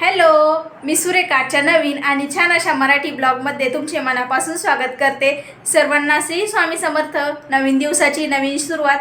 Hello मी सुरेखाच्या नवीन आणि छान अशा मराठी ब्लॉगमध्ये तुमचे मनापासून स्वागत करते. सर्वांना श्री स्वामी समर्थ. नवीन दिवसाची नवीन सुरुवात.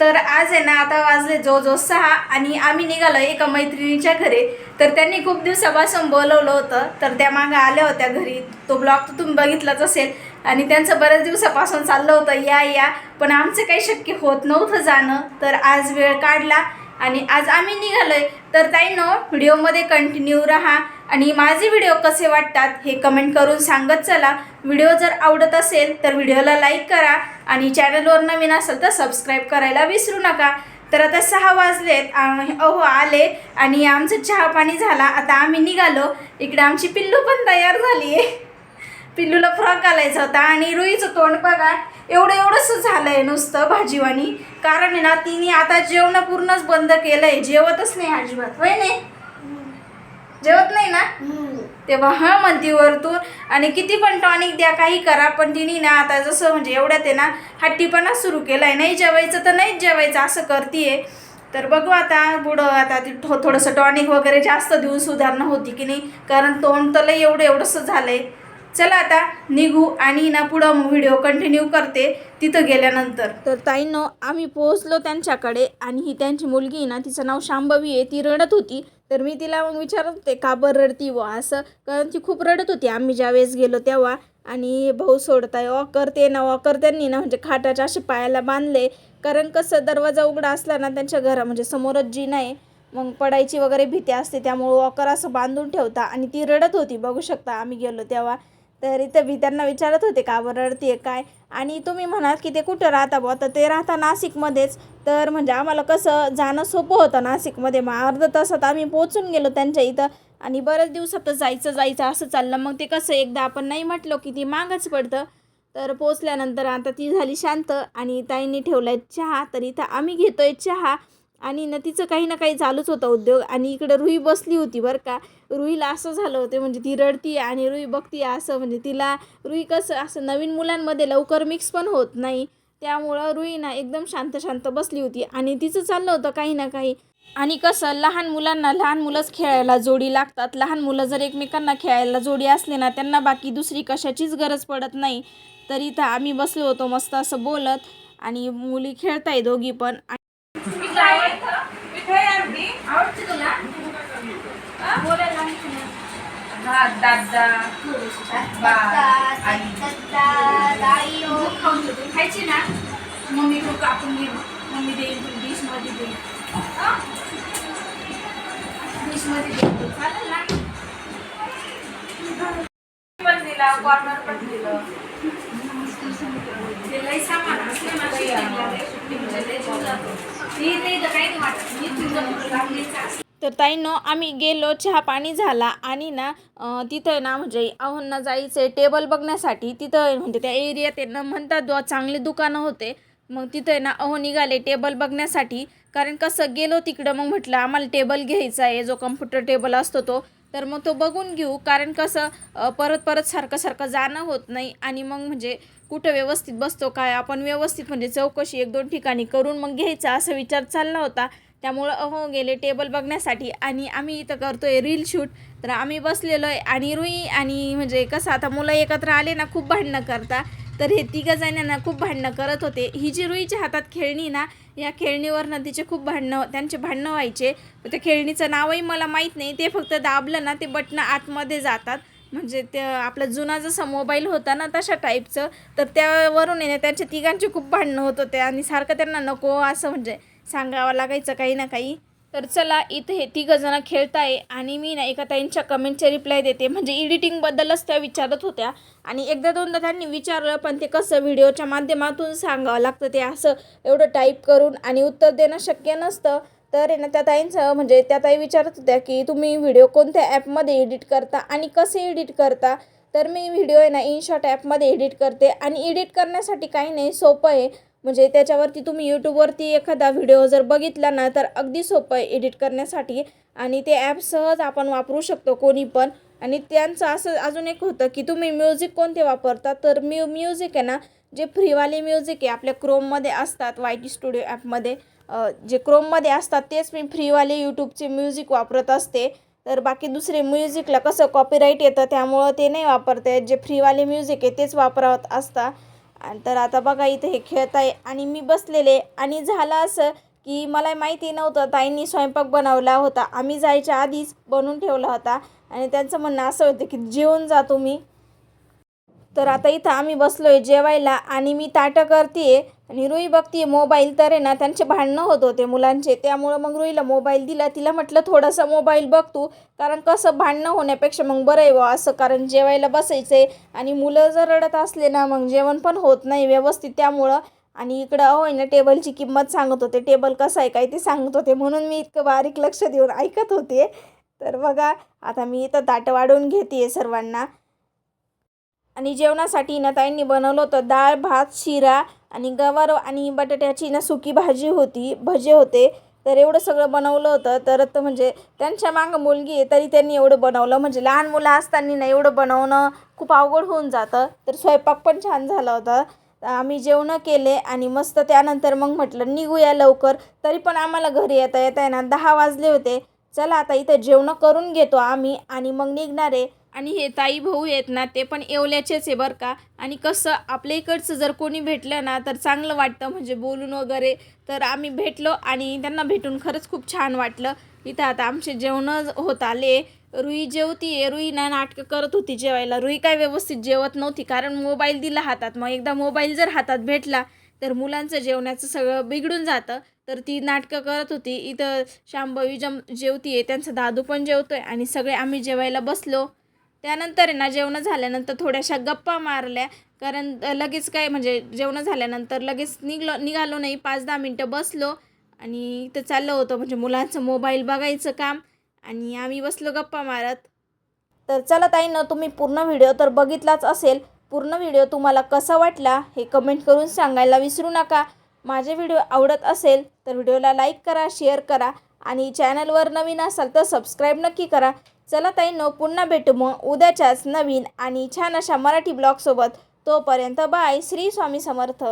तर आज आहे ना आता वाजले जो जो सहा आणि आम्ही निघालो एका मैत्रिणीच्या घरी. तर त्यांनी खूप दिवसापासून बोलवलं होतं. तर त्या मागं आल्या होत्या घरी. तो ब्लॉग तर तुम्ही बघितलाच असेल. आणि त्यांचं बऱ्याच दिवसापासून चाललं होतं या या. पण आमचं काही शक्य होत नव्हतं जाणं. तर आज वेळ काढला. आणि आज आम्ही निघालोय. तर ताईनो व्हिडिओमध्ये कंटिन्यू राहा आणि माझे व्हिडिओ कसे वाटतात हे कमेंट करून सांगत चला. व्हिडिओ जर आवडत असेल तर व्हिडिओला लाईक करा आणि चॅनलवर नवीन असेल तर सबस्क्राईब करायला विसरू नका. तर आता सहा वाजलेत अहो आले आणि आमचं चहा पाणी झाला. आता आम्ही निघालो. इकडे आमची पिल्लू पण तयार झाली आहे पिल्लूला फ्रॉक घालायचा होता आणि रुईचं तोंड बघा. एवढं एवढंच आहे नुसतं भाजीवाणी. कारण आहे ना तिने आता जेवण पूर्णच बंद केलं आहे जेवतच नाही अजिबात होय नाही? जेवत नाही ना? तेव्हा हा म्हणती वरतून. आणि किती पण टॉनिक द्या काही करा पण तिने ना आता जसं म्हणजे एवढ्यात आहे ना हट्टीपणा सुरू केलाय. नाही जेवायचं तर नाहीच जेवायचं असं करतीये. तर बघू आता पुढं आता ती थो थोडंसं टॉनिक वगैरे जास्त देऊन सुधारणा होती की नाही. कारण तोंड तर लय एवढं एवढंसं झालं आहे चला आता निघू आणि ना पुढं व्हिडिओ कंटिन्यू करते तिथं गेल्यानंतर. तर ताईंनो आम्ही पोहोचलो त्यांच्याकडे आणि ही त्यांची मुलगी ना तिचं नाव शांभवी आहे ती रडत होती. तर मी तिला मग विचारत होते का बरं रडती व? असं. कारण ती खूप रडत होती. आम्ही ज्यावेळेस गेलो तेव्हा आणि भाऊ सोडताय वॉकर ते ना वॉकर त्यांनी ना म्हणजे खाटाच्या असे पायाला बांधले. कारण कसं दरवाजा उघडा असला ना त्यांच्या घरा म्हणजे समोरच जी नाही मग पडायची वगैरे भीती असते त्यामुळे वॉकर असं बांधून ठेवता आणि ती रडत होती. बघू शकता आम्ही गेलो तेव्हा. तर इथं मी त्यांना विचारत होते का बरं रडते काय? आणि तुम्ही म्हणाल की ते कुठं राहता बुवा? तर ते राहता नाशिकमध्येच. तर म्हणजे आम्हाला कसं जाणं सोपं होतं नाशिकमध्ये. मग अर्धा तासात आम्ही पोचून गेलो त्यांच्या इथं आणि बऱ्याच दिवसात जायचं जायचं असं चाललं. मग ते कसं एकदा आपण नाही म्हटलो की ती मागच पडतं. तर पोचल्यानंतर आता ती झाली शांत आणि ताईंनी ठेवला आहे चहा. तर इथं आम्ही घेतो आहे चहा. आणि ना तिचं काही ना काही चालूच होता उद्योग. आणि इकडं रुई बसली होती बरं का. रुईला असं झालं होतं म्हणजे ती रडती आणि रुई बघती असं म्हणजे तिला रुई कसं असं नवीन मुलांमध्ये लवकर मिक्स पण होत नाही. त्यामुळं रुई ना एकदम शांत शांत बसली होती आणि तिचं चाललं होतं काही ना काही. आणि कसं लहान मुलांना लहान मुलंच खेळायला जोडी लागतात. लहान मुलं जर एकमेकांना खेळायला जोडी असले ना त्यांना बाकी दुसरी कशाचीच गरज पडत नाही. तर इथं आम्ही बसलो होतो मस्त असं बोलत आणि मुली खेळताय दोघी पण. आवडते तुला बोलायला हा दादा बा आई दूध खाऊन घेतो खायची ना मम्मी खूप कापून घे मम्मी देईल तुला डिशमध्ये देईल डिशमध्ये देईल तू. चालेल ना पण दिला कॉर्नर पण दिलं ते लई सामान असलं ना तर ताईंनो ताईनो आम्ही गेलो चहा पाणी झाला आणि ना तिथं आहे ना म्हणजे अहोंना जायचं आहे टेबल बघण्यासाठी तिथं म्हणते म्हणजे त्या एरियात त्यांना म्हणतात बुवा चांगले दुकानं होते. मग तिथं आहे ना अहो निघाले टेबल बघण्यासाठी. कारण कसं गेलो तिकडं मग म्हटलं आम्हाला टेबल घ्यायचा आहे जो कम्प्युटर टेबल असतो तो. तर मग तो बघून घेऊ. कारण कसं परत परत सारखं सारखं जाणं होत नाही. आणि मग म्हणजे कुठं व्यवस्थित बसतो काय? आपण व्यवस्थित म्हणजे चौकशी एक दोन ठिकाणी करून मग घ्यायचा असा विचार चालला होता. त्यामुळं अहो गेले टेबल बघण्यासाठी आणि आम्ही इथं करतोय रील शूट. तर आम्ही बसलेलो आहे आणि रुई आणि म्हणजे कसं आता मुलं एकत्र आले ना खूप भांडणं करता तर हे तिघं जणांना खूप भांडणं करत होते. ही जी रुईच्या हातात खेळणी ना या खेळणीवरनं तिचे खूप भांडणं त्यांचे भांडणं व्हायचे. त्या खेळणीचं नावही मला माहीत नाही. ते फक्त दाबलं ना ते बटणं आतमध्ये जातात. म्हणजे त्या आपला जुना जसा मोबाईल होता ना तशा टाईपचं तर त्यावरून आहे ना त्यांच्या तिघांची खूप भांडणं होत होते आणि सारखं त्यांना नको असं म्हणजे सांगावं लागायचं काही ना काही. तर चला इथं हे तिघंजणं खेळत खेळताय आणि मी ना एका ताईंच्या कमेंटचे रिप्लाय देते. म्हणजे एडिटिंगबद्दलच त्या विचारत होत्या आणि एकदा दोनदा त्यांनी विचारलं पण ते कसं व्हिडिओच्या माध्यमातून सांगावं लागतं ते असं एवढं टाईप करून आणि उत्तर देणं शक्य नसतं. तर आहे ना त्या ताईंचं म्हणजे त्या ताई विचारत होत्या की तुम्ही व्हिडिओ कोणत्या ॲपमध्ये एडिट करता आणि कसे एडिट करता? तर मी व्हिडिओ आहे ना इनशॉट ॲपमध्ये एडिट करते आणि एडिट करण्यासाठी काही नाही सोपं आहे. म्हणजे त्याच्यावरती तुम्ही यूट्यूबवरती एखादा व्हिडिओ जर बघितला ना तर अगदी सोपं आहे एडिट करण्यासाठी. आणि ते ॲप सहज आपण वापरू शकतो कोणी पण. आणि त्यांचं असं अजून एक होतं की तुम्ही म्युझिक कोणते वापरता? तर म्यु म्युझिक आहे ना जे फ्रीवाले म्युझिक आहे आपल्या क्रोममध्ये असतात वाय टी स्टुडिओ ॲपमध्ये जे क्रोममध्ये असतात तेच मी फ्रीवाले यूट्यूबचे म्युझिक वापरत असते. तर बाकी दुसरे म्युझिकला कसं कॉपीराईट येतं त्यामुळं ते नाही वापरते. जे फ्रीवाले म्युझिक आहे तेच वापरत असता. आणि तर आता बघा इथे हे खेळत आहे आणि मी बसलेले आणि झालं असं की मला माहिती नव्हतं ताईंनी स्वयंपाक बनवला होता. आम्ही जायच्या आधीच बनवून ठेवला होता. आणि त्यांचं म्हणणं असं होतं की जेवून जा तुम्ही. तर आता इथं आम्ही बसलो आहे जेवायला आणि मी ताटं करते आणि रुई बघतीये मोबाईल तर आहे ना त्यांचे भांडणं होत होते मुलांचे. त्यामुळं मग रुईला मोबाईल दिला. तिला म्हटलं थोडासा मोबाईल बघ तू कारण कसं भांडणं होण्यापेक्षा मग बरं आहे बुवा असं. कारण जेवायला बसायचं आहे आणि मुलं जर रडत असले ना मग जेवण पण होत नाही व्यवस्थित त्यामुळं. आणि इकडं होय ना टेबलची किंमत सांगत होते. टेबल कसं आहे काय ते सांगत होते. म्हणून मी इतकं बारीक लक्ष देऊन ऐकत होते. तर बघा आता मी इथं ताटं वाढवून घेते सर्वांना. आणि जेवणासाठी ना ताईंनी बनवलं होतं डाळ भात शिरा आणि गवार आणि बटाट्याची ना सुकी भाजी होती भजे होते. तर एवढं सगळं बनवलं होतं. तर तर म्हणजे त्यांच्या मागं मुलगी आहे तरी त्यांनी एवढं बनवलं. म्हणजे लहान मुलं असताना ना एवढं बनवणं खूप अवघड होऊन जातं. तर स्वयंपाक पण छान झाला होता. आम्ही जेवणं केले आणि मस्त त्यानंतर मग म्हटलं निघूया लवकर. तरी पण आम्हाला घरी येता येता ना दहा वाजले होते. चला आता इथं जेवणं करून घेतो आम्ही आणि मग निघणार आहे. आणि हे ताई भाऊ आहेत ना ते पण येवल्याचेच आहे बरं का. आणि कसं आपल्या इकडचं जर कोणी भेटलं ना तर चांगलं वाटतं म्हणजे बोलून वगैरे. तर आम्ही भेटलो आणि त्यांना भेटून खरंच खूप छान वाटलं. इथं आता आमचे जेवणं होत आले. रुई जेवती रुई ना नाटकं करत होती जेवायला. रुई काय व्यवस्थित जेवत नव्हती कारण मोबाईल दिला हातात. मग एकदा मोबाईल जर हातात भेटला तर मुलांचं जेवण्याचं सगळं बिघडून जातं. तर ती नाटकं करत होती. इथं शांभवी जम जेवती आहे त्यांचा दादू पण जेवतोय आणि सगळे आम्ही जेवायला बसलो. त्यानंतर आहे ना जेवणं झाल्यानंतर थोड्याशा गप्पा मारल्या. कारण लगेच काय म्हणजे जेवणं झाल्यानंतर लगेच निघलो निघालो नाही. पाच दहा मिनटं बसलो आणि इथं चाललं होतं. म्हणजे मुलांचं मोबाईल बघायचं काम आणि आम्ही बसलो गप्पा मारत. तर चला ताईनं तुम्ही पूर्ण व्हिडिओ तर बघितलाच असेल. पूर्ण व्हिडिओ तुम्हाला कसा वाटला हे कमेंट करून सांगायला विसरू नका. माझे व्हिडिओ आवडत असेल तर व्हिडिओला लाईक करा शेअर करा आणि चॅनलवर नवीन असाल तर सबस्क्राईब नक्की करा. चला ताईनं पुन्हा भेटू मग उद्याच्याच नवीन आणि छान अशा मराठी ब्लॉगसोबत तोपर्यंत बाय श्री स्वामी समर्थ.